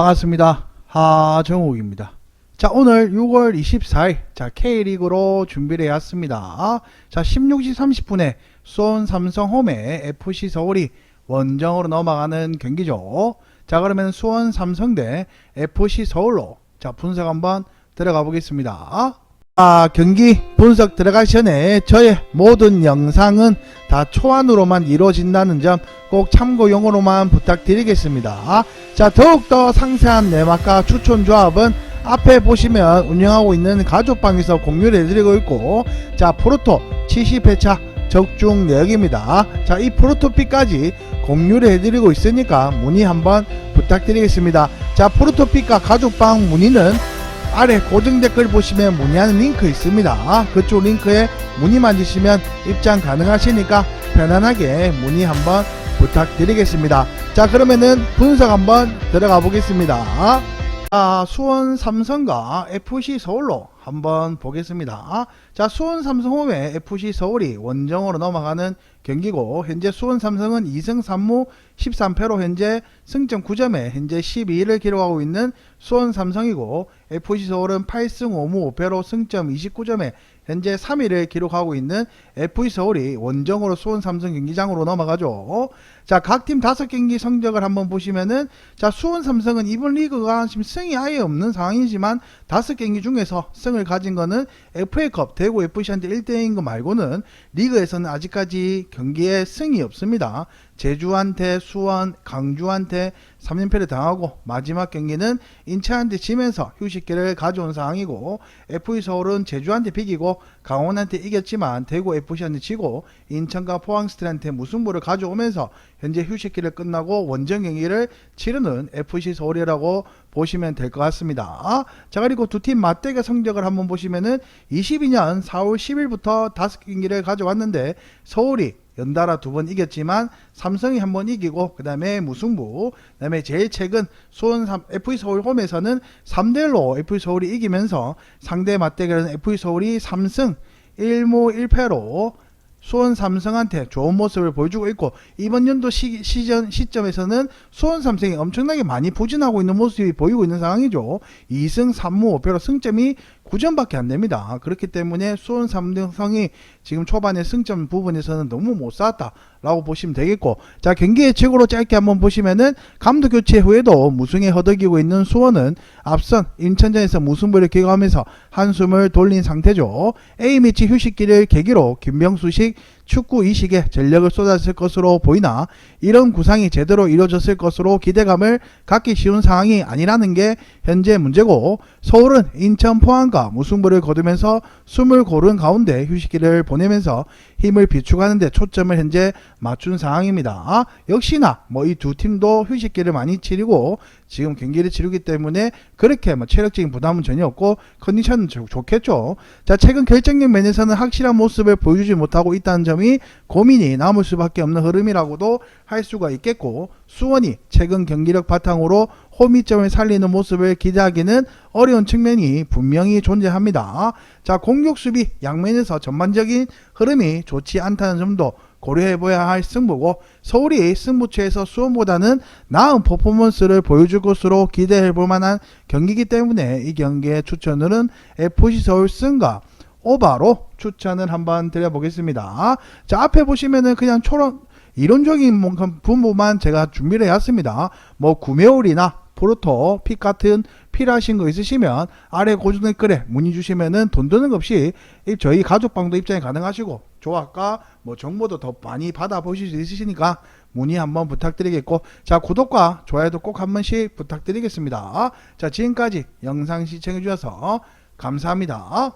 반갑습니다. 하정욱입니다. 자, 오늘 6월 24일, 자, K리그로 준비를 해왔습니다. 자, 16시 30분에 수원 삼성 홈에 FC 서울이 원정으로 넘어가는 경기죠. 자, 그러면 수원 삼성 대 FC 서울로, 자, 분석 한번 들어가 보겠습니다. 아, 경기 분석 들어가기 전에 저의 모든 영상은 다 초안으로만 이루어진다는 점 꼭 참고용으로만 부탁드리겠습니다. 자, 더욱더 상세한 내막과 추천 조합은 앞에 보시면 운영하고 있는 가족방에서 공유를 해드리고 있고, 자, 프로토 70회차 적중 내역입니다. 자, 이 프로토피까지 공유를 해드리고 있으니까 문의 한번 부탁드리겠습니다. 자, 프로토피과 가족방 문의는 아래 고정 댓글 보시면 문의하는 링크 있습니다. 그쪽 링크에 문의만 주시면 입장 가능하시니까 편안하게 문의 한번 부탁드리겠습니다. 자, 그러면은 분석 한번 들어가 보겠습니다. 자, 수원 삼성과 FC 서울로 한번 보겠습니다. 자, 수원 삼성홈에 FC 서울이 원정으로 넘어가는 경기고 현재 수원 삼성은 2승 3무 13패로 현재 승점 9점에 현재 12위를 기록하고 있는 수원 삼성이고 FC 서울은 8승 5무 5패로 승점 29점에 현재 3위를 기록하고 있는 FC 서울이 원정으로 수원 삼성 경기장으로 넘어가죠. 자, 각팀 다섯 경기 성적을 한번 보시면은 자, 수원 삼성은 이번 리그가 지금 승이 아예 없는 상황이지만 다섯 경기 중에서 승을 가진 거는 FA컵 대구 FC한테 1대1인 거 말고는 리그에서는 아직까지 경기에 승이 없습니다. 제주한테 수원, 강주한테 3연패를 당하고 마지막 경기는 인천한테 지면서 휴식기를 가져온 상황이고 FE 서울은 제주한테 비기고 강원한테 이겼지만 대구 FC한테 지고 인천과 포항스틸한테 무승부를 가져오면서 현재 휴식기를 끝나고 원정 경기를 치르는 FC 서울이라고 보시면 될 것 같습니다. 자 그리고 두 팀 맞대결 성적을 한번 보시면은 22년 4월 10일부터 다섯 경기를 가져왔는데 서울이 연달아 두 번 이겼지만 삼성이 한 번 이기고 그 다음에 무승부 그 다음에 제일 최근 수원 삼- FE 서울 홈에서는 3대1로 FE 서울이 이기면서 상대 맞대결은 FE 서울이 3승 1무 1패로 수원 삼성한테 좋은 모습을 보여주고 있고 이번 연도 시, 시전 시점에서는 수원 삼성이 엄청나게 많이 부진하고 있는 모습이 보이고 있는 상황이죠. 2승 3무 5패로 승점이 9점밖에 안 됩니다. 그렇기 때문에 수원 삼성이 지금 초반에 승점 부분에서는 너무 못 쌓았다라고 보시면 되겠고 자 경기 예측으로 짧게 한번 보시면은 감독 교체 후에도 무승에 허덕이고 있는 수원은 앞선 인천전에서 무승부를 기록하면서 한숨을 돌린 상태죠. A매치 휴식기를 계기로 김병수식 축구 이식에 전력을 쏟았을 것으로 보이나 이런 구상이 제대로 이루어졌을 것으로 기대감을 갖기 쉬운 상황이 아니라는 게 현재 문제고 서울은 인천 포항과 무승부를 거두면서 숨을 고른 가운데 휴식기를 보내면서 힘을 비축하는 데 초점을 현재 맞춘 상황입니다. 역시나 뭐 이 두 팀도 휴식기를 많이 치르고 지금 경기를 치르기 때문에 그렇게 뭐 체력적인 부담은 전혀 없고 컨디션은 좋- 좋겠죠. 자, 최근 결정력 면에서는 확실한 모습을 보여주지 못하고 있다는 점이 고민이 남을 수밖에 없는 흐름이라고도 할 수가 있겠고 수원이 최근 경기력 바탕으로 홈이점을 살리는 모습을 기대하기는 어려운 측면이 분명히 존재합니다. 자, 공격 수비 양면에서 전반적인 흐름이 좋지 않다는 점도 고려해봐야 할 승부고 서울이 승부처에서 수원보다는 나은 퍼포먼스를 보여줄 것으로 기대해볼 만한 경기이기 때문에 이 경기의 추천은 FC 서울 승과 오바로 추천을 한번 드려보겠습니다. 자 앞에 보시면은 그냥 초론 이론적인 분모만 제가 준비를 해왔습니다. 뭐 구매홀이나 포르토 픽 같은 필요하신 거 있으시면 아래 고정 댓글에 문의 주시면은 돈 드는 것 없이 이 저희 가족방도 입장이 가능하시고 조합과 뭐 정보도 더 많이 받아보실 수 있으시니까 문의 한번 부탁드리겠고 자 구독과 좋아요도 꼭 한 번씩 부탁드리겠습니다. 자 지금까지 영상 시청해 주셔서 감사합니다.